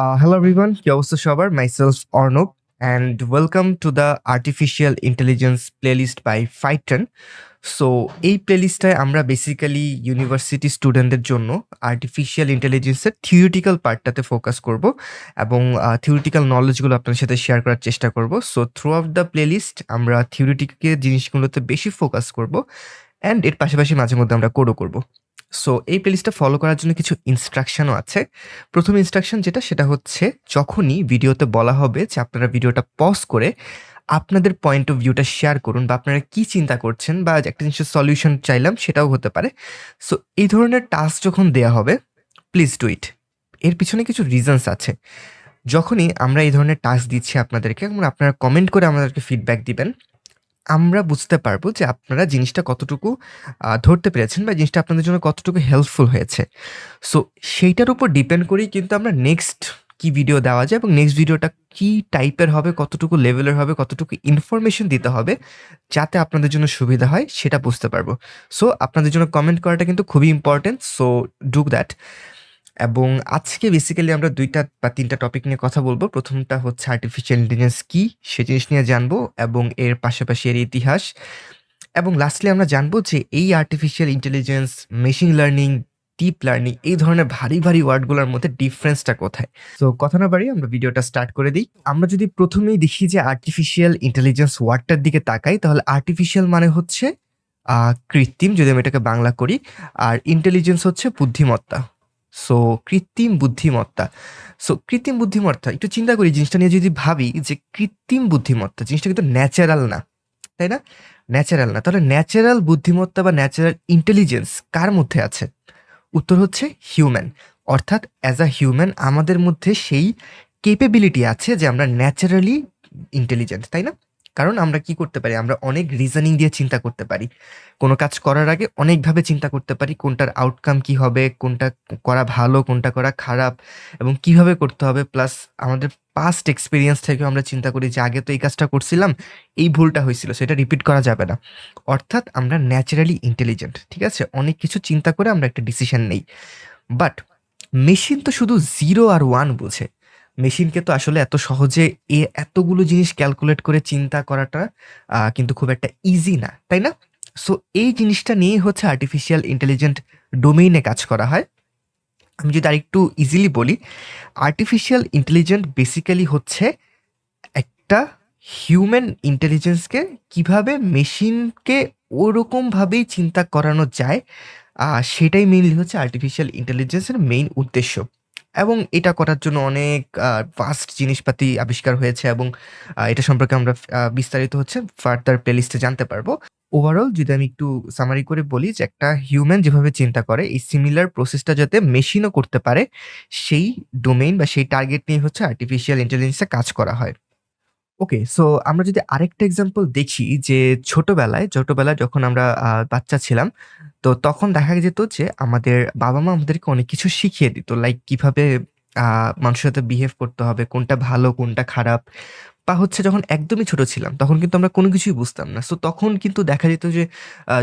Hello everyone, কি অবস্থা সবার myself Arnab and welcome to the artificial intelligence playlist by Python so এই প্লেলিস্টটায় আমরা বেসিক্যালি ইউনিভার্সিটি স্টুডেন্টদের জন্য আর্টিফিশিয়াল ইন্টেলিজেন্সের থিওরিটিক্যাল পার্টটাতে ফোকাস করব এবং থিওরিটিক্যাল নলেজগুলো আপনার সাথে শেয়ার করার চেষ্টা করব। So throughout the playlist আমরা থিওরিটিক্যাল জিনিসগুলোতে বেশি ফোকাস করব অ্যান্ড এর পাশাপাশি মাঝে মধ্যে আমরা কোডও করব। সো এই প্লেলিস্টটা ফলো করার জন্য কিছু ইনস্ট্রাকশনও আছে। প্রথম ইনস্ট্রাকশন যেটা, সেটা হচ্ছে যখনই ভিডিওতে বলা হবে যে আপনারা ভিডিওটা পজ করে আপনাদের পয়েন্ট অফ ভিউটা শেয়ার করুন বা আপনারা কি চিন্তা করছেন বা একটা জিনিসের সলিউশন চাইলাম, সেটাও হতে পারে। সো এই ধরনের টাস্ক যখন দেয়া হবে প্লিজ ডু ইট এর পিছনে কিছু রিজনস আছে। যখনই আমরা এই ধরনের টাস্ক দিচ্ছি আপনাদেরকে, আপনারা কমেন্ট করে আমাদেরকে ফিডব্যাক দিবেন। আমরা বুঝতে পারব যে আপনারা জিনিসটা কতটুকু ধরতে পেরেছেন বা জিনিসটা আপনাদের জন্য কতটুকু হেল্পফুল হয়েছে। সো সেইটার উপর ডিপেন্ড করেই কিন্তু আমরা নেক্সট কি ভিডিও দেওয়া যায় এবং নেক্সট ভিডিওটা কি টাইপের হবে, কতটুকু লেভেলের হবে, কতটুকু ইনফরমেশন দিতে হবে যাতে আপনাদের জন্য সুবিধা হয়, সেটা বুঝতে পারব। সো আপনাদের জন্য কমেন্ট করাটা কিন্তু খুবই ইম্পর্টেন্ট সো ডু দ্যাট এবং আজকে বেসিক্যালি আমরা দুইটা বা তিনটা টপিক নিয়ে কথা বলব। প্রথমটা হচ্ছে আর্টিফিশিয়াল ইন্টেলিজেন্স কী? সে জিনিস নিয়ে জানব এবং এর পাশাপাশি এর ইতিহাস। এবং লাস্টলি আমরা জানব যে এই artificial intelligence machine learning deep learning এই ধরনের ভারী ভারী ওয়ার্ডগুলোর মধ্যে ডিফারেন্সটা কোথায়? তো কথা না বাড়ি আমরা ভিডিওটা স্টার্ট করে দিই। আমরা যদি প্রথমেই দেখি যে আর্টিফিশিয়াল ইন্টেলিজেন্স ওয়ার্ডটার দিকে তাকাই, তাহলে আর্টিফিশিয়াল মানে হচ্ছে কৃত্রিম, যদি আমি এটাকে বাংলা করি, আর ইন্টেলিজেন্স হচ্ছে বুদ্ধিমত্তা। সো কৃত্রিম বুদ্ধিমত্তা। সো কৃত্রিম বুদ্ধিমত্তা, একটু চিন্তা করি জিনিসটা নিয়ে যদি ভাবি যে কৃত্রিম বুদ্ধিমত্তা, জিনিসটা কিন্তু ন্যাচারাল না, তাই না? ন্যাচারাল না। তাহলে ন্যাচারাল বুদ্ধিমত্তা বা ন্যাচারাল ইন্টেলিজেন্স কার মধ্যে আছে? উত্তর হচ্ছে হিউম্যান অর্থাৎ অ্যাজ আ হিউম্যান আমাদের মধ্যে সেই কেপেবিলিটি আছে যে আমরা ন্যাচারালি ইন্টেলিজেন্ট তাই না? কারণ আমরা কি করতে পারি? আমরা অনেক রিজনিং দিয়ে চিন্তা করতে পারি। কোনো কাজ করার আগে অনেকভাবে চিন্তা করতে পারি, কোনটার আউটকাম কি হবে, কোনটা করা ভালো, কোনটা করা খারাপ এবং কীভাবে করতে হবে। প্লাস আমাদের পাস্ট এক্সপিরিয়েন্স থেকে আমরা চিন্তা করি যে, আগে তো এই কাজটা করছিলাম, এই ভুলটা হয়েছিল, সেটা রিপিট করা যাবে না। অর্থাৎ আমরা ন্যাচারালি ইন্টেলিজেন্ট ঠিক আছে? অনেক কিছু চিন্তা করে আমরা একটা ডিসিশন নেই। বাট মেশিন তো শুধু জিরো আর ওয়ান বোঝে। মেশিনকে তো আসলে এত সহজে এ এতগুলো জিনিস ক্যালকুলেট করে চিন্তা করাটা কিন্তু খুব একটা ইজি না, তাই না? সো এই জিনিসটা নিয়েই হচ্ছে আর্টিফিশিয়াল ইন্টেলিজেন্ট ডোমেইনে কাজ করা হয়। আমি যদি আরেকটু ইজিলি বলি আর্টিফিশিয়াল ইন্টেলিজেন্ট বেসিক্যালি হচ্ছে একটা হিউম্যান ইন্টেলিজেন্সকে কীভাবে মেশিনকে ওরকমভাবেই চিন্তা করানো যায় সেটাই মেইনলি হচ্ছে আর্টিফিশিয়াল ইন্টেলিজেন্সের মেইন উদ্দেশ্য। এবং এটা করার জন্য অনেক ফাস্ট জিনিসপাতি আবিষ্কার হয়েছে এবং এটা সম্পর্কে আমরা বিস্তারিত হচ্ছে ফার্দার প্লেলিস্টে জানতে পারব। ওভারঅল যদি আমি একটু সামারি করে বলি যে একটা হিউম্যান যেভাবে চিন্তা করে, এই সিমিলার প্রসেসটা যাতে মেশিনও করতে পারে, সেই ডোমেইন বা সেই টার্গেট নিয়ে হচ্ছে আর্টিফিশিয়াল ইন্টেলিজেন্সে কাজ করা হয়। ওকে সো আমরা যদি আরেকটা এক্সাম্পল দেখি যে ছোটবেলায় ছোটবেলায় যখন আমরা বাচ্চা ছিলাম, তো তখন দেখা যেত যে আমাদের বাবা মা আমাদেরকে অনেক কিছু শিখিয়ে দিত লাইক কীভাবে মানুষের সাথে বিহেভ করতে হবে, কোনটা ভালো, কোনটা খারাপ। বা হচ্ছে যখন একদমই ছোট ছিলাম, তখন কিন্তু আমরা কোনো কিছুই বুঝতাম না। সো তখন কিন্তু দেখা যেত যে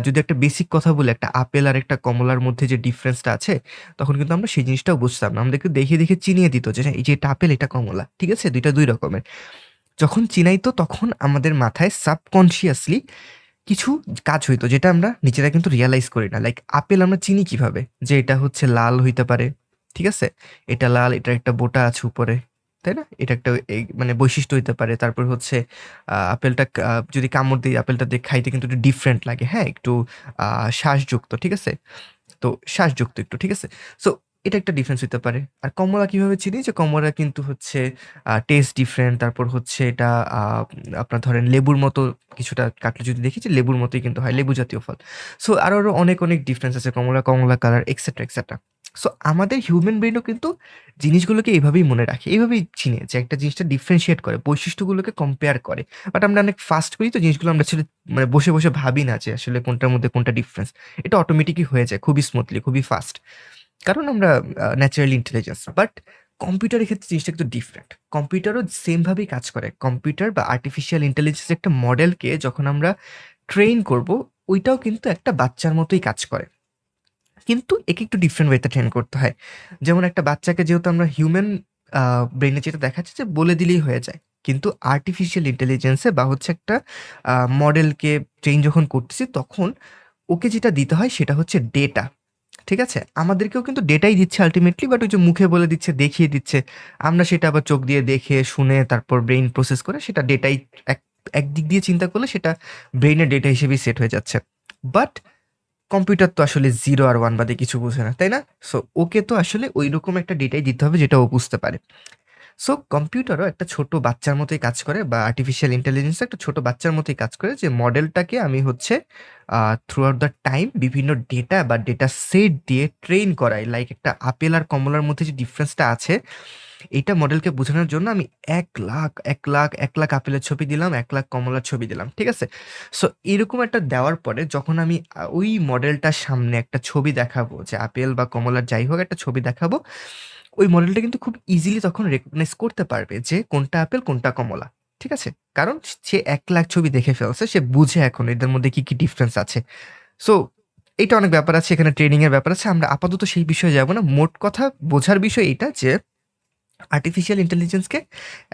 যদি একটা বেসিক কথা বলে, একটা আপেল আর একটা কমলার মধ্যে যে ডিফারেন্সটা আছে, তখন কিন্তু আমরা সেই জিনিসটাও বুঝতাম না। আমাদেরকে দেখে দেখে চিনিয়ে দিত যে এই যে এটা আপেল, এটা কমলা, ঠিক আছে? দুইটা দুই রকমের। যখন চিনাইতো তখন আমাদের মাথায় সাবকনশিয়াসলি কিছু কাজ হইতো, যেটা আমরা নিজেরা কিন্তু রিয়ালাইজ করি না। লাইক আপেল আমরা চিনি কীভাবে? যে এটা হচ্ছে লাল হইতে পারে, ঠিক আছে? এটা লাল এটা একটা বোটা আছে উপরে, তাই না? এটা একটা মানে বৈশিষ্ট্য হইতে পারে। তারপর হচ্ছে আপেলটা যদি কামড় দিই, আপেলটা দিয়ে খাইতে কিন্তু একটু ডিফারেন্ট লাগে হ্যাঁ? একটু শ্বাসযুক্ত, ঠিক আছে? তো শ্বাসযুক্ত একটু, ঠিক আছে? সো এটা একটা ডিফারেন্স হতে পারে। আর কমলা কীভাবে চিনি যে কমলা কিন্তু হচ্ছে টেস্ট ডিফারেন্ট তারপর হচ্ছে এটা আপনার ধরেন লেবুর মতো কিছুটা কাটলে যদি দেখি যে লেবুর মতোই কিন্তু হয়, লেবু জাতীয় ফল। সো আরও আরও অনেক অনেক ডিফারেন্স আছে কমলা কমলা কালার এক্সেট্রা এক্সেট্রা সো আমাদের হিউম্যান ব্রেনও কিন্তু জিনিসগুলোকে এইভাবেই মনে রাখে এইভাবেই চিনে যে একটা জিনিসটা ডিফারেন্সিয়েট করে, বৈশিষ্ট্যগুলোকে কম্পেয়ার করে। বাট আমরা অনেক ফাস্ট করি তো জিনিসগুলো আমরা আসলে মানে বসে বসে ভাবি না যে আসলে কোনটার মধ্যে কোনটা ডিফারেন্স এটা অটোমেটিকই হয়ে যায়, খুবই স্মুথলি খুবই ফাস্ট কারণ আমরা ন্যাচারালি ইন্টেলিজেন্স বাট কম্পিউটারের ক্ষেত্রে জিনিসটা একটু ডিফারেন্ট কম্পিউটারও সেমভাবেই কাজ করে কম্পিউটার বা আর্টিফিশিয়াল ইন্টেলিজেন্স একটা মডেলকে যখন আমরা ট্রেন করব, ওইটাও কিন্তু একটা বাচ্চার মতোই কাজ করে কিন্তু একে একটু ডিফারেন্ট ওয়েতে ট্রেন করতে হয় যেমন একটা বাচ্চাকে যেহেতু আমরা হিউম্যান ব্রেনে যেটা দেখাচ্ছে যে বলে দিলেই হয়ে যায়। কিন্তু আর্টিফিশিয়াল ইন্টেলিজেন্সে বা হচ্ছে একটা মডেলকে ট্রেন যখন করতেছি, তখন ওকে যেটা দিতে হয় সেটা হচ্ছে ডেটা। ঠিক আছে? আমাদেরকেও কিন্তু ডেটাই দিচ্ছে আলটিমেটলি বাট ওই যে মুখে বলে দিচ্ছে, দেখিয়ে দিচ্ছে। আমরা সেটা আবার চোখ দিয়ে দেখে, শুনে তারপর ব্রেইন প্রসেস করে সেটা ডেটাই এক একদিক দিয়ে চিন্তা করলে সেটা ব্রেইনের ডেটা হিসেবেই সেট হয়ে যাচ্ছে। বাট কম্পিউটার তো আসলে জিরো আর ওয়ান বাদে কিছু বোঝে না, তাই না? সো ওকে তো আসলে ওই রকম একটা ডেটাই দিতে হবে যেটা ও বুঝতে পারে। সো কম্পিউটারও একটা ছোট বাচ্চার মতোই কাজ করে বা আর্টিফিশিয়াল ইন্টেলিজেন্স একটা ছোট বাচ্চার মতোই কাজ করে যে মডেলটাকে আমি হচ্ছে থ্রু আউট দ্য টাইম বিভিন্ন ডেটা বা ডেটা সেট দিয়ে ট্রেন করাই। লাইক একটা আপেল আর কমলার মধ্যে যে ডিফারেন্সটা আছে, এইটা মডেলকে বোঝানোর জন্য আমি এক লাখ, এক লাখ, এক লাখ আপেলের ছবি দিলাম, এক লাখ কমলার ছবি দিলাম। ঠিক আছে? সো এরকম একটা দেওয়ার পরে যখন আমি ওই মডেলটার সামনে একটা ছবি দেখাবো যে আপেল বা কমলার যাই হোক একটা ছবি দেখাবো, ওই মডেলটা কিন্তু খুব ইজিলি তখন রেকগনাইজ করতে পারবে যে কোনটা আপেল, কোনটা কমলা। ঠিক আছে? কারণ সে এক লাখ ছবি দেখে ফেলছে। সে বুঝে এখন এদের মধ্যে কি, কি ডিফারেন্স আছে। সো এটা অনেক ব্যাপার আছে। এখানে ট্রেনিংয়ের ব্যাপার আছে। আমরা আপাতত সেই বিষয়ে যাব না। মোট কথা বোঝার বিষয় এইটা যে আর্টিফিশিয়াল ইন্টেলিজেন্সকে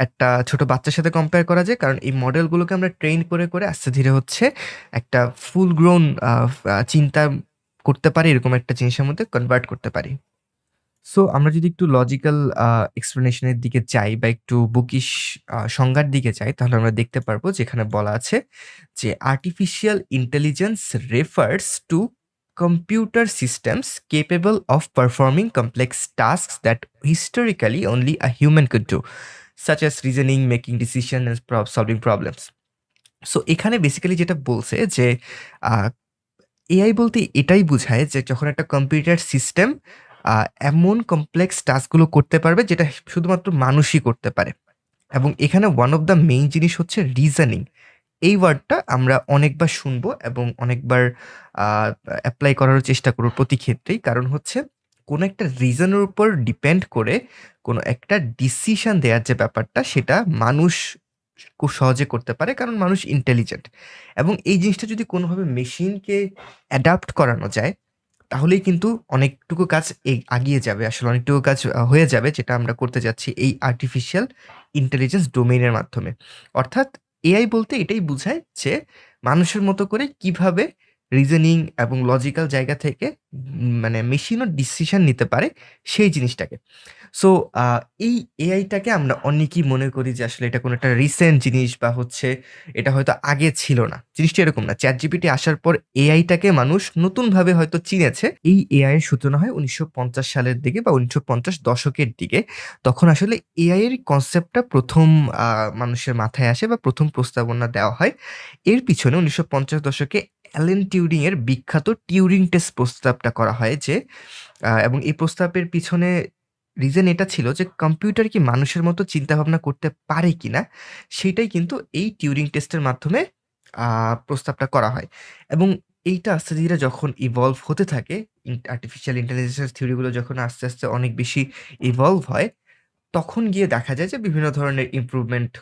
একটা ছোট বাচ্চার সাথে কম্পেয়ার করা যায়। কারণ এই মডেলগুলোকে আমরা ট্রেন করে, করে আস্তে ধীরে হচ্ছে একটা ফুল গ্রোন চিন্তা করতে পারি এরকম একটা জিনিসের মধ্যে কনভার্ট করতে পারি। সো আমরা যদি একটু লজিক্যাল আ এক্সপ্লেনেশন এর দিকে যাই বা একটু বুকিশ সংজ্ঞার দিকে যাই তাহলে আমরা দেখতে পারব যেখানে বলা আছে যে artificial intelligence refers to computer systems capable of performing complex tasks that historically only a human could do such as reasoning, making decision solving problems. So এখানে বেসিক্যালি যেটা বলছে যে এআই বলতে এটাই বুঝায় যে যখন একটা কম্পিউটার সিস্টেম এমন কমপ্লেক্স টাস্কগুলো করতে পারবে যেটা শুধুমাত্র মানুষই করতে পারে। এবং এখানে ওয়ান অফ দ্য মেইন জিনিস হচ্ছে রিজনিং। এই ওয়ার্ডটা আমরা অনেকবার শুনব এবং অনেকবার অ্যাপ্লাই করারও চেষ্টা করব প্রতি ক্ষেত্রেই। কারণ হচ্ছে কোন একটা রিজনের উপর ডিপেন্ড করে কোন একটা ডিসিশন দেওয়ার যে ব্যাপারটা সেটা মানুষ খুব সহজে করতে পারে। কারণ মানুষ ইন্টেলিজেন্ট। এবং এই জিনিসটা যদি কোনোভাবে মেশিনকে অ্যাডাপ্ট করানো যায়, তাহলেই কিন্তু অনেকটুকু কাজ আগিয়ে যাবে। আসলে অনেকটুকু কাজ হয়ে যাবে যেটা আমরা করতে যাচ্ছি এই আর্টিফিশিয়াল ইন্টেলিজেন্স ডোমেনের মাধ্যমে। অর্থাৎ এআই বলতে এটাই বোঝায় যে মানুষের মতো করে কীভাবে রিজনিং এবং লজিক্যাল জায়গা থেকে মানে মেশিনও ডিসিশন নিতে পারে সেই জিনিসটাকে। সো এই এআইটাকে আমরা অনেকেই মনে করি যে আসলে এটা কোনো একটা রিসেন্ট জিনিস বা হচ্ছে এটা হয়তো আগে ছিল না। জিনিসটা এরকম না। ChatGPT আসার পর এআইটাকে মানুষ নতুনভাবে হয়তো চিনেছে। এই এআই এর সূচনা হয় ১৯৫০ সালের দিকে বা ১৯৫০ দশকের দিকে। তখন আসলে এআই এর কনসেপ্টটা প্রথম মানুষের মাথায় আসে বা প্রথম প্রস্তাবনা দেওয়া হয়। এর পিছনে ১৯৫০ দশকে অ্যালেন টিউরিং এর বিখ্যাত টিউরিং টেস্ট প্রস্তাবটা করা হয় যে এবং এই প্রস্তাবের পিছনে রিজন এটা ছিল যে কম্পিউটার কি মানুষের মতো চিন্তাভাবনা করতে পারে কিনা সেটাই কিন্তু এই টিউরিং টেস্টের মাধ্যমে প্রস্তাবটা করা হয়। এবং এইটা আস্তে ধীরে যখন ইভলভ হতে থাকে আর্টিফিশিয়াল ইন্টেলিজেন্স থিওরি গুলো যখন আস্তে, আস্তে অনেক বেশি ইভলভ হয়, তখন গিয়ে দেখা যায় যে বিভিন্ন ধরনের ইমপ্রুভমেন্ট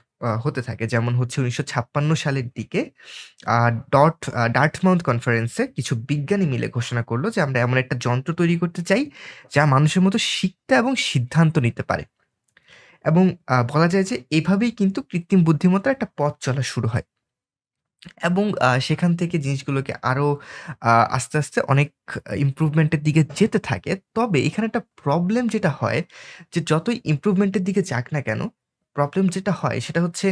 হতে থাকে। যেমন হচ্ছে ১৯৫৬ সালের দিকে ডট আ কনফারেন্সে কিছু বিজ্ঞানী মিলে ঘোষণা করল যে আমরা এমন একটা যন্ত্র তৈরি করতে চাই যা মানুষের মতো শিখতে এবং সিদ্ধান্ত নিতে পারে। এবং বলা যায় যে এভাবেই কিন্তু কৃত্রিম বুদ্ধিমত্তার একটা পথ চলা শুরু হয়। এবং সেখান থেকে জিনিসগুলোকে আরও আ আস্তে, আস্তে অনেক ইমপ্রুভমেন্ট এর দিকে যেতে থাকে। তবে এখানে একটা প্রবলেম যেটা হয় যে যতই ইমপ্রুভমেন্ট এর দিকে যাক না কেন, প্রবলেম যেটা হয় সেটা হচ্ছে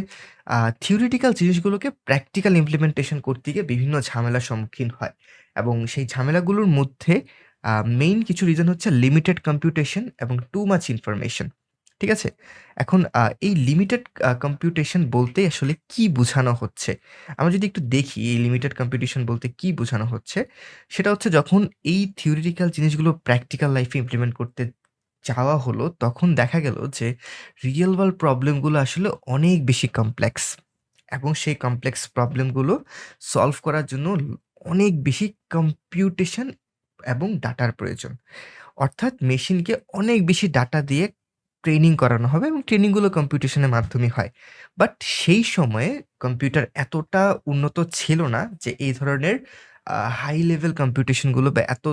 থিওরিটিক্যাল জিনিসগুলোকে প্র্যাকটিক্যাল ইমপ্লিমেন্টেশন করতে গিয়ে বিভিন্ন ঝামেলার সম্মুখীন হয়। এবং সেই ঝামেলাগুলোর মধ্যে মেইন কিছু রিজন হচ্ছে লিমিটেড কম্পিউটেশন এবং টু মাচ ইনফরমেশন। ঠিক আছে? এখন এই লিমিটেড কম্পিউটেশন বলতে আসলে কি বোঝানো হচ্ছে? আমরা যদি একটু দেখি এই লিমিটেড কম্পিউটেশন বলতে কি বোঝানো হচ্ছে, সেটা হচ্ছে যখন এই থিওরিটিক্যাল জিনিসগুলো প্র্যাকটিক্যাল লাইফে ইমপ্লিমেন্ট করতে যাওয়া হলো, তখন দেখা গেল যে রিয়াল ওয়ার্ল্ড প্রবলেমগুলো আসলে অনেক বেশি কমপ্লেক্স। এবং সেই কমপ্লেক্স প্রবলেমগুলো সলভ করার জন্য অনেক বেশি কম্পিউটেশন এবং ডাটার প্রয়োজন। অর্থাৎ মেশিনকে অনেক বেশি ডাটা দিয়ে ট্রেনিং করানো হবে এবং ট্রেনিংগুলো কম্পিউটেশনের মাধ্যমেই হয়। বাট সেই সময়ে কম্পিউটার এতটা উন্নত ছিল না যে এই ধরনের হাই লেভেল কম্পিউটেশনগুলো বা এত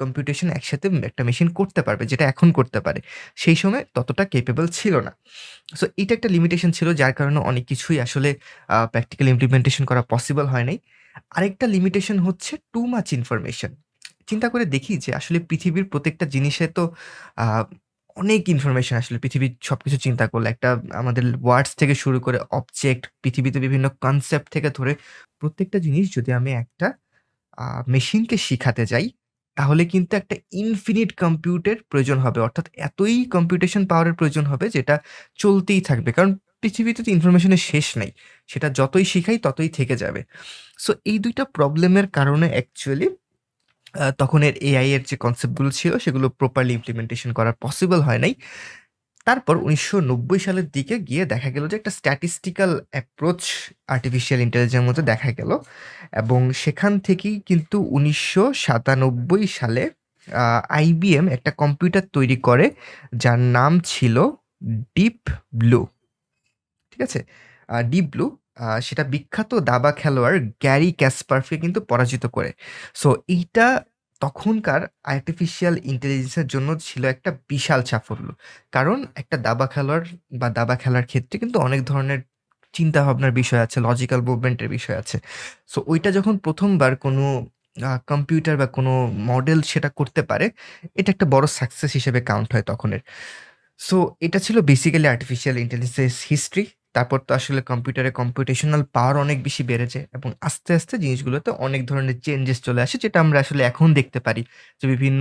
কম্পিউটেশন একসাথে একটা মেশিন করতে পারবে, যেটা এখন করতে পারে। সেই সময় ততটা কেপেবল ছিল না। সো এটা একটা লিমিটেশন ছিল, যার কারণে অনেক কিছুই আসলে প্র্যাকটিক্যাল ইমপ্লিমেন্টেশন করা পসিবল হয় নাই। আরেকটা লিমিটেশন হচ্ছে টু মাচ ইনফরমেশন চিন্তা করে দেখি যে আসলে পৃথিবীর প্রত্যেকটা জিনিসে তো অনেক ইনফরমেশন আসলে পৃথিবীর সব কিছু চিন্তা করলে। একটা আমাদের ওয়ার্ডস থেকে শুরু করে অবজেক্ট পৃথিবীতে বিভিন্ন কনসেপ্ট থেকে ধরে প্রত্যেকটা জিনিস যদি আমি একটা মেশিনকে শিখাতে যাই, তাহলে কিন্তু একটা ইনফিনিট কম্পিউটের প্রয়োজন হবে। অর্থাৎ এতই কম্পিউটেশন পাওয়ারের প্রয়োজন হবে যেটা চলতেই থাকবে। কারণ পৃথিবীতে তো ইনফরমেশনের শেষ নাই। সেটা যতই শিখাই ততই থেকে যাবে। সো এই দুইটা প্রবলেমের কারণে অ্যাকচুয়ালি তখনের এআই এর যে কনসেপ্টগুলো ছিল, সেগুলো প্রপারলি ইমপ্লিমেন্টেশন করা পসিবল হয় নাই। তারপর উনিশশো নব্বই সালের দিকে গিয়ে দেখা গেল যে একটা স্ট্যাটিস্টিক্যাল অ্যাপ্রোচ আর্টিফিশিয়াল ইন্টেলিজেন্সের মধ্যে দেখা গেল। এবং সেখান থেকেই কিন্তু উনিশশো সাতানব্বই সালে আইবিএম একটা কম্পিউটার তৈরি করে, যার নাম ছিল ডিপ ব্লু ঠিক আছে? ডিপ ব্লু সেটা বিখ্যাত দাবা খেলোয়াড় গ্যারি ক্যাসপারফকে কিন্তু পরাজিত করে। সো এইটা তখনকার আর্টিফিশিয়াল ইন্টেলিজেন্সের জন্য ছিল একটা বিশাল সাফল্য। কারণ একটা দাবা খেলোয়াড় বা দাবা খেলার ক্ষেত্রে কিন্তু অনেক ধরনের চিন্তা ভাবনার বিষয় আছে লজিক্যাল মুভমেন্টের বিষয় আছে। সো ওইটা যখন প্রথমবার কোনো কম্পিউটার বা কোনো মডেল সেটা করতে পারে, এটা একটা বড় সাকসেস হিসেবে কাউন্ট হয় তখনের। সো এটা ছিল বেসিক্যালি আর্টিফিশিয়াল ইন্টেলিজেন্স হিস্ট্রি তারপর তো আসলে কম্পিউটারে কম্পিউটেশনাল পাওয়ার অনেক বেশি বেড়েছে এবং আস্তে আস্তে জিনিসগুলোতে অনেক ধরনের চেঞ্জেস চলে আসে, যেটা আমরা আসলে এখন দেখতে পারি। যে বিভিন্ন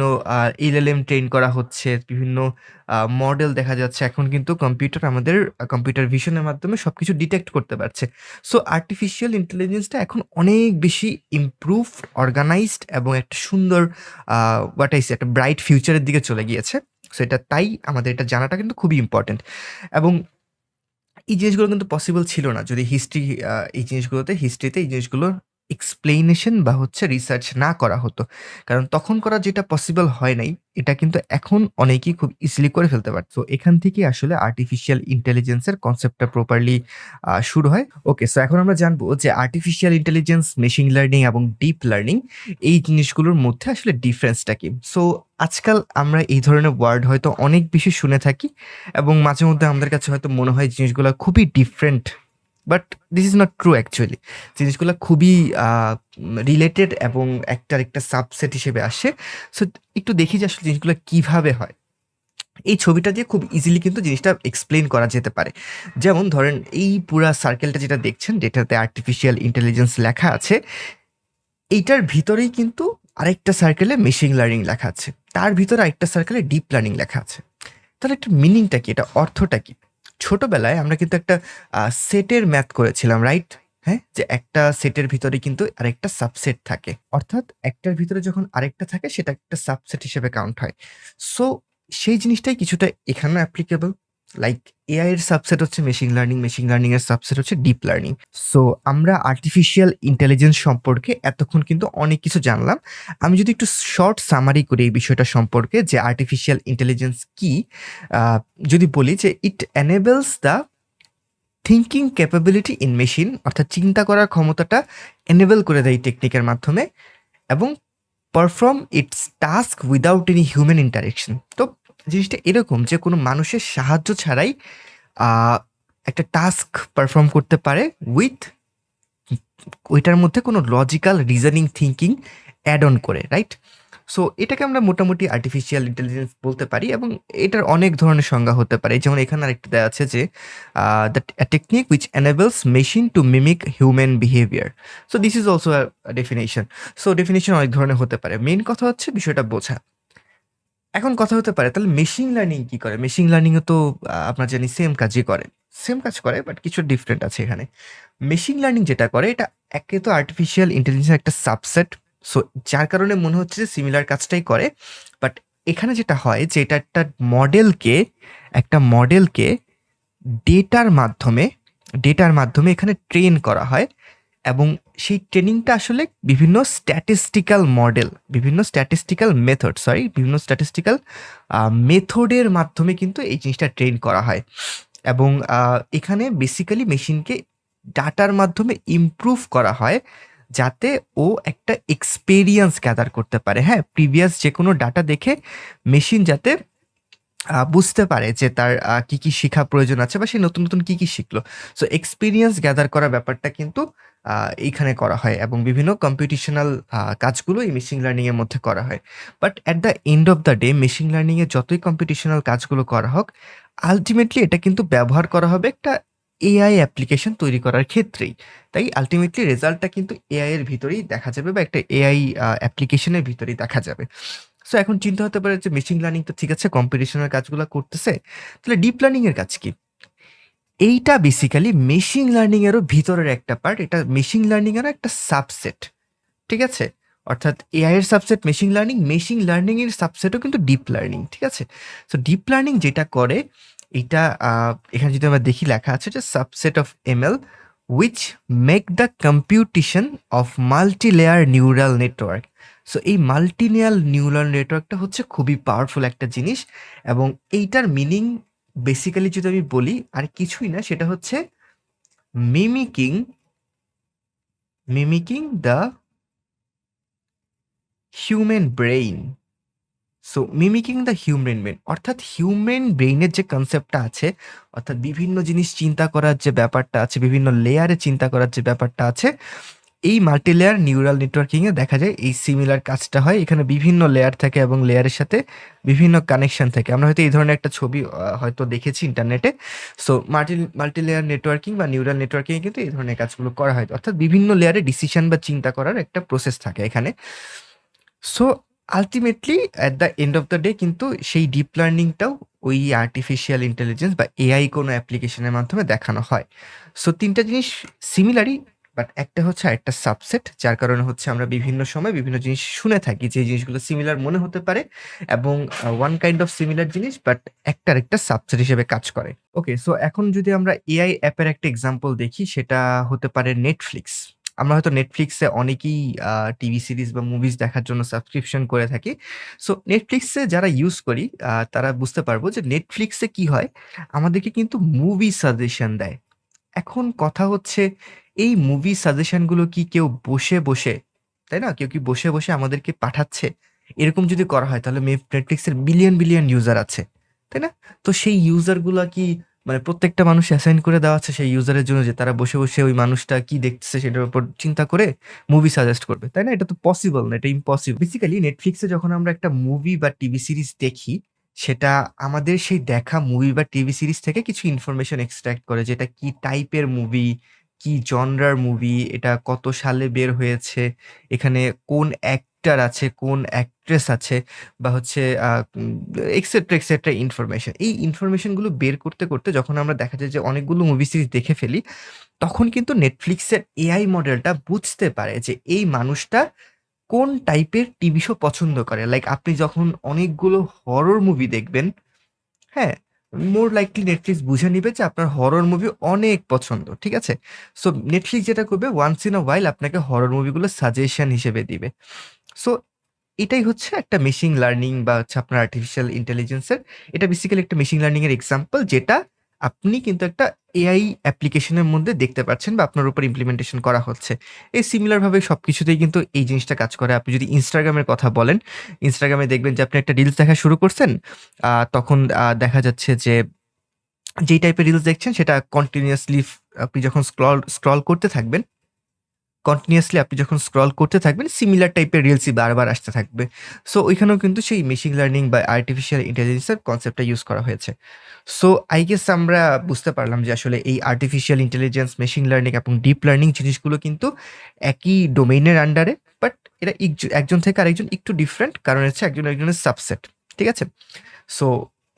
এলএলএম ট্রেন করা হচ্ছে, বিভিন্ন মডেল দেখা যাচ্ছে। এখন কিন্তু কম্পিউটার আমাদের কম্পিউটার ভিশনের মাধ্যমে সব কিছু ডিটেক্ট করতে পারছে। সো আর্টিফিশিয়াল ইন্টেলিজেন্সটা এখন অনেক বেশি ইমপ্রুভড অর্গানাইজড এবং একটা সুন্দর হোয়াট আইস একটা ব্রাইট ফিউচারের দিকে চলে গিয়েছে। সো এটা তাই আমাদের এটা জানাটা কিন্তু খুবই ইম্পর্টেন্ট এবং এই জিনিসগুলো কিন্তু পসিবল ছিল না। যদি হিস্ট্রি এই জিনিসগুলোতে হিস্ট্রিতে এই জিনিসগুলো এক্সপ্লেনেশন বা হচ্ছে রিসার্চ না করা হতো। কারণ তখন করা যেটা পসিবল হয় নাই, এটা কিন্তু এখন অনেকেই খুব ইজিলি করে ফেলতে পারে তো এখান থেকে আসলে আর্টিফিশিয়াল ইন্টেলিজেন্সের কনসেপ্টটা প্রপারলি শুরু হয়। ওকে সো এখন আমরা জানব যে আর্টিফিশিয়াল ইন্টেলিজেন্স মেশিন লার্নিং এবং ডিপ লার্নিং এই জিনিসগুলোর মধ্যে আসলে ডিফারেন্সটা কি? সো আজকাল আমরা এই ধরনের ওয়ার্ড হয়তো অনেক বেশি শুনে থাকি এবং মাঝে মধ্যে আমাদের কাছে হয়তো মনে হয় জিনিসগুলো খুবই different but this is not true actually. জিনিসগুলো খুবই রিলেটেড এবং একটার একটা সাবসেট হিসেবে আসে। সো একটু দেখি যে আসলে জিনিসগুলো কীভাবে হয়। এই ছবিটা দিয়ে খুব ইজিলি কিন্তু জিনিসটা এক্সপ্লেন করা যেতে পারে। যেমন ধরেন, এই পুরা সার্কেলটা যেটা দেখছেন, যেটাতে আর্টিফিশিয়াল ইন্টেলিজেন্স লেখা আছে, এইটার ভিতরেই কিন্তু আরেকটা সার্কেলে মেশিন লার্নিং লেখা আছে। তার ভিতরে আরেকটা সার্কেলে ডিপ লার্নিং লেখা আছে। তাহলে একটা মিনিংটা কি? এটা অর্থটা কি? ছোটবেলায় আমরা কিন্তু একটা সেটের ম্যাথ করেছিলাম রাইট হ্যাঁ? যে একটা সেটের ভিতরে কিন্তু আরেকটা সাবসেট থাকে। অর্থাৎ একটার ভিতরে যখন আরেকটা থাকে, সেটা একটা সাবসেট হিসেবে কাউন্ট হয়। সো সেই জিনিসটাই কিছুটা এখানেও অ্যাপ্লিকেবল লাইক এআই এর সাবসেট হচ্ছে মেশিন লার্নিং মেশিন লার্নিং এর সাবসেট হচ্ছে ডিপ লার্নিং সো আমরা আর্টিফিশিয়াল ইন্টেলিজেন্স সম্পর্কে এতক্ষণ কিন্তু অনেক কিছু জানলাম। আমি যদি একটু শর্ট সামারি করি এই বিষয়টা সম্পর্কে যে আর্টিফিশিয়াল ইন্টেলিজেন্স কি যদি বলি যে it enables the thinking capability in machine অর্থাৎ চিন্তা করার ক্ষমতাটা এনেবল করে দেয় টেকনিকের মাধ্যমে এবং perform its task without any human interaction তো জিনিসটা এরকম যে কোনো মানুষের সাহায্য ছাড়াই একটা টাস্ক পারফর্ম করতে পারে উইথ ওইটার মধ্যে কোনো logical reasoning thinking add on করে রাইট সো এটাকে আমরা মোটামুটি আর্টিফিশিয়াল ইন্টেলিজেন্স বলতে পারি এবং এটার অনেক ধরনের সংজ্ঞা হতে পারে। যেমন এখানে আরেকটা দেওয়া আছে যে that technique which enables machine to mimic human behaviour so this is also definition so definition অনেক ধরনের হতে পারে। মেন কথা হচ্ছে বিষয়টা বোঝা। এখন কথা হতে পারে, তাহলে মেশিন লার্নিং কি করে? মেশিন লার্নিংও তো আপনার জানি সেম কাজই করে। সেম কাজ করে বাট কিছু ডিফারেন্ট আছে এখানে। মেশিন লার্নিং যেটা করে, এটা একে তো আর্টিফিশিয়াল ইন্টেলিজেন্সের একটা সাবসেট সো যার কারণে মনে হচ্ছে যে সিমিলার কাজটাই করে বাট এখানে যেটা হয় যে এটা একটা মডেলকে একটা মডেলকে ডেটার মাধ্যমে ডেটার মাধ্যমে এখানে ট্রেন করা হয়। এবং সেই ট্রেনিংটা আসলে বিভিন্ন স্ট্যাটিস্টিক্যাল মডেল বিভিন্ন স্ট্যাটিস্টিক্যাল মেথড সরি বিভিন্ন স্ট্যাটিস্টিক্যাল মেথডের মাধ্যমে কিন্তু এই জিনিসটা ট্রেন করা হয় এবং এখানে বেসিক্যালি মেশিনকে ডাটার মাধ্যমে ইমপ্রুভ করা হয় যাতে ও একটা এক্সপেরিয়েন্স গ্যাদার করতে পারে। হ্যাঁ? প্রিভিয়াস যে কোনো ডাটা দেখে মেশিন যাতে বুঝতে পারে যে তার কি, কি শিখা প্রয়োজন আছে বা সে নতুন, নতুন কি, কি শিখলো। সো এক্সপিরিয়েন্স গ্যাদার করার ব্যাপারটা কিন্তু এইখানে করা হয় এবং বিভিন্ন কম্পিটিশনাল কাজগুলো এই মেশিন লার্নিংয়ের মধ্যে করা হয়। But at the end of the day machine learning এ যতই কম্পিটিশনাল কাজগুলো করা হোক, আল্টিমেটলি এটা কিন্তু ব্যবহার করা হবে একটা এআই অ্যাপ্লিকেশন তৈরি করার ক্ষেত্রেই। তাই আল্টিমেটলি রেজাল্টটা কিন্তু এআই এর ভিতরেই দেখা যাবে বা একটা এআই অ্যাপ্লিকেশনের ভিতরেই দেখা যাবে। সো এখন চিন্তা হতে পারে যে মেশিন লার্নিং তো ঠিক আছে কম্পিটিশনের কাজগুলো করতেছে। তাহলে ডিপ লার্নিংয়ের কাজ কি? এইটা বেসিক্যালি মেশিন লার্নিং এরও ভিতরের একটা পার্ট। এটা মেশিন লার্নিং এরও একটা সাবসেট। ঠিক আছে? অর্থাৎ এআই এর subset machine learning, machine learning এর সাবসেটও কিন্তু ডিপ লার্নিং। ঠিক আছে? সো ডিপ লার্নিং যেটা করে এটা এখানে যদি আমরা দেখি লেখা আছে যে subset of ML which make the computation of multi layer neural network. So এই মাল্টি লেয়ার নিউরাল নেটওয়ার্কটা হচ্ছে খুবই পাওয়ারফুল একটা জিনিস এবং এইটার মিনিং বেসিক্যালি যদি আমি বলি আর কিছুই না সেটা হচ্ছে mimicking mimicking the human brain. So mimicking the human brain অর্থাৎ হিউম্যান ব্রেইনের যে কনসেপ্টটা আছে অর্থাৎ বিভিন্ন জিনিস চিন্তা করার যে ব্যাপারটা আছে, বিভিন্ন লেয়ারে চিন্তা করার যে ব্যাপারটা আছে, এই মাল্টি লেয়ার নিউরাল নেটওয়ার্কিং এ দেখা যায় এই সিমিলার কাজটা হয়। এখানে বিভিন্ন লেয়ার থাকে এবং লেয়ারের সাথে বিভিন্ন কানেকশন থাকে। আমরা হয়তো এই ধরনের একটা ছবি হয়তো দেখেছি ইন্টারনেটে। So multi multi layer networking বা নিউরাল নেটওয়ার্কিং কিন্তু এই ধরনের কাজগুলো করা হয়। অর্থাৎ বিভিন্ন লেয়ারে ডিসিশন বা চিন্তা করার একটা প্রসেস থাকে এখানে। So ultimately at the end of the day কিন্তু সেই ডিপ লার্নিংটাও ওই আর্টিফিশিয়াল ইন্টেলিজেন্স বা এআই কোনো অ্যাপ্লিকেশনের মাধ্যমে দেখানো হয়। সো তিনটা জিনিস সিমিলারই বাট একটা হচ্ছে আরেকটা সাবসেট যার কারণে হচ্ছে আমরা বিভিন্ন সময় বিভিন্ন জিনিস শুনে থাকি যে জিনিসগুলো সিমিলার মনে হতে পারে এবং ওয়ান কাইন্ড অফ সিমিলার জিনিস বাট একটার একটা সাবসেট হিসেবে কাজ করে। ওকে সো এখন যদি আমরা এআই অ্যাপের একটা এক্সাম্পল দেখি, সেটা হতে পারে নেটফ্লিক্স আমরা হয়তো নেটফ্লিক্সে অনেকেই টিভি সিরিজ বা মুভিজ দেখার জন্য সাবস্ক্রিপশন করে থাকি। সো নেটফ্লিক্সে যারা ইউজ করি তারা বুঝতে পারব যে নেটফ্লিক্সে কি হয় আমাদেরকে কিন্তু মুভি সাজেশন দেয়। এখন কথা হচ্ছে এই মুভি সাজেশনগুলো কি কেউ বসে, বসে তাই না? কেউ কি বসে, বসে আমাদেরকে পাঠাচ্ছে? এরকম যদি করা হয় তাহলে এর বিলিয়ন, বিলিয়ন ইউজার আছে। তাই না? তো সেই ইউজারগুলো কি মানে প্রত্যেকটা মানুষ অ্যাসাইন করে দেওয়া আছে সেই ইউজারের জন্য যে তারা বসে, বসে ওই মানুষটা কি দেখতেছে সেটার উপর চিন্তা করে মুভি সাজেস্ট করবে। তাই না? এটা তো পসিবল না, এটা ইম্পসিবল। বেসিক্যালি নেটফ্লিক্সে যখন আমরা একটা মুভি বা টিভি সিরিজ দেখি, সেটা আমাদের সেই দেখা মুভি বা টিভি সিরিজ থেকে কিছু ইনফরমেশন এক্সট্রাক্ট করে যেটা কি টাইপের মুভি, কি জনরার মুভি, এটা কত সালে বের হয়েছে, এখানে কোন অ্যাক্টার আছে, কোন অ্যাক্ট্রেস আছে বা হচ্ছে এক্সেট্রা, এক্সেট্রা ইনফরমেশন। এই ইনফরমেশনগুলো বের করতে, করতে যখন আমরা দেখা যায় যে অনেকগুলো মুভি সিরিজ দেখে ফেলি, তখন কিন্তু নেটফ্লিক্সের এআই মডেলটা বুঝতে পারে যে এই মানুষটা কোন টাইপের টিভি শো পছন্দ করে। লাইক আপনি যখন অনেকগুলো হরর মুভি দেখবেন, হ্যাঁ? মোর লাইকলি নেটফ্লিক্স বুঝে নিবে যে আপনার হরর মুভি অনেক পছন্দ। ঠিক আছে? সো নেটফ্লিক্স যেটা করবে ওয়ান্স ইন আ ওয়াইল আপনাকে হরর মুভিগুলো সাজেশন হিসেবে দিবে। সো এটাই হচ্ছে একটা মেশিন লার্নিং বা হচ্ছে আপনার আর্টিফিশিয়াল ইন্টেলিজেন্সের এটা বেসিক্যালি একটা মেশিন লার্নিং এর এক্সাম্পল যেটা আপনি কিন্তু একটা এআই অ্যাপ্লিকেশনের মধ্যে দেখতে পাচ্ছেন বা আপনার উপর ইমপ্লিমেন্টেশন করা হচ্ছে। এই সিমিলারভাবে সব কিছুতেই কিন্তু এই জিনিসটা কাজ করে। আপনি যদি ইনস্টাগ্রামের কথা বলেন, ইনস্টাগ্রামে দেখবেন যে আপনি একটা রিলস দেখা শুরু করছেন, তখন দেখা যাচ্ছে যে যেই টাইপের রিলস দেখছেন সেটা কন্টিনিউয়াসলি আপনি যখন স্ক্রল স্ক্রল করতে থাকবেন কন্টিনিউয়াসলি আপনি যখন স্ক্রল করতে থাকবেন সিমিলার টাইপের রিলসই বারবার আসতে থাকবে। সো ওইখানেও কিন্তু সেই মেশিন লার্নিং বা আর্টিফিশিয়াল ইন্টেলিজেন্সের কনসেপ্টটা ইউজ করা হয়েছে। সো আই গেস আমরা বুঝতে পারলাম যে আসলে এই আর্টিফিশিয়াল ইন্টেলিজেন্স, মেশিন লার্নিং এবং ডিপ লার্নিং জিনিসগুলো কিন্তু একই ডোমেইনের আন্ডারে বাট ইকজ একজন থেকে আরেকজন একটু ডিফারেন্ট কারণ হচ্ছে একজন আরেকজনের সাবসেট। ঠিক আছে? সো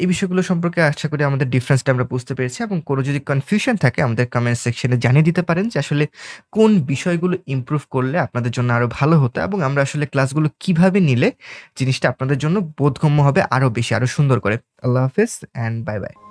এই বিষয়গুলো সম্পর্কে আশা করি আমাদের ডিফারেন্সটা আমরা বুঝতে পেরেছি এবং কোনো যদি কনফিউশন থাকে আমাদের কমেন্ট সেকশনে জানিয়ে দিতে পারেন যে আসলে কোন বিষয়গুলো ইম্প্রুভ করলে আপনাদের জন্য আরও ভালো হতো এবং আমরা আসলে ক্লাসগুলো কীভাবে নিলে জিনিসটা আপনাদের জন্য বোধগম্য হবে আরও বেশি, আরও সুন্দর করে। আল্লাহ হাফেজ অ্যান্ড বাই, বাই।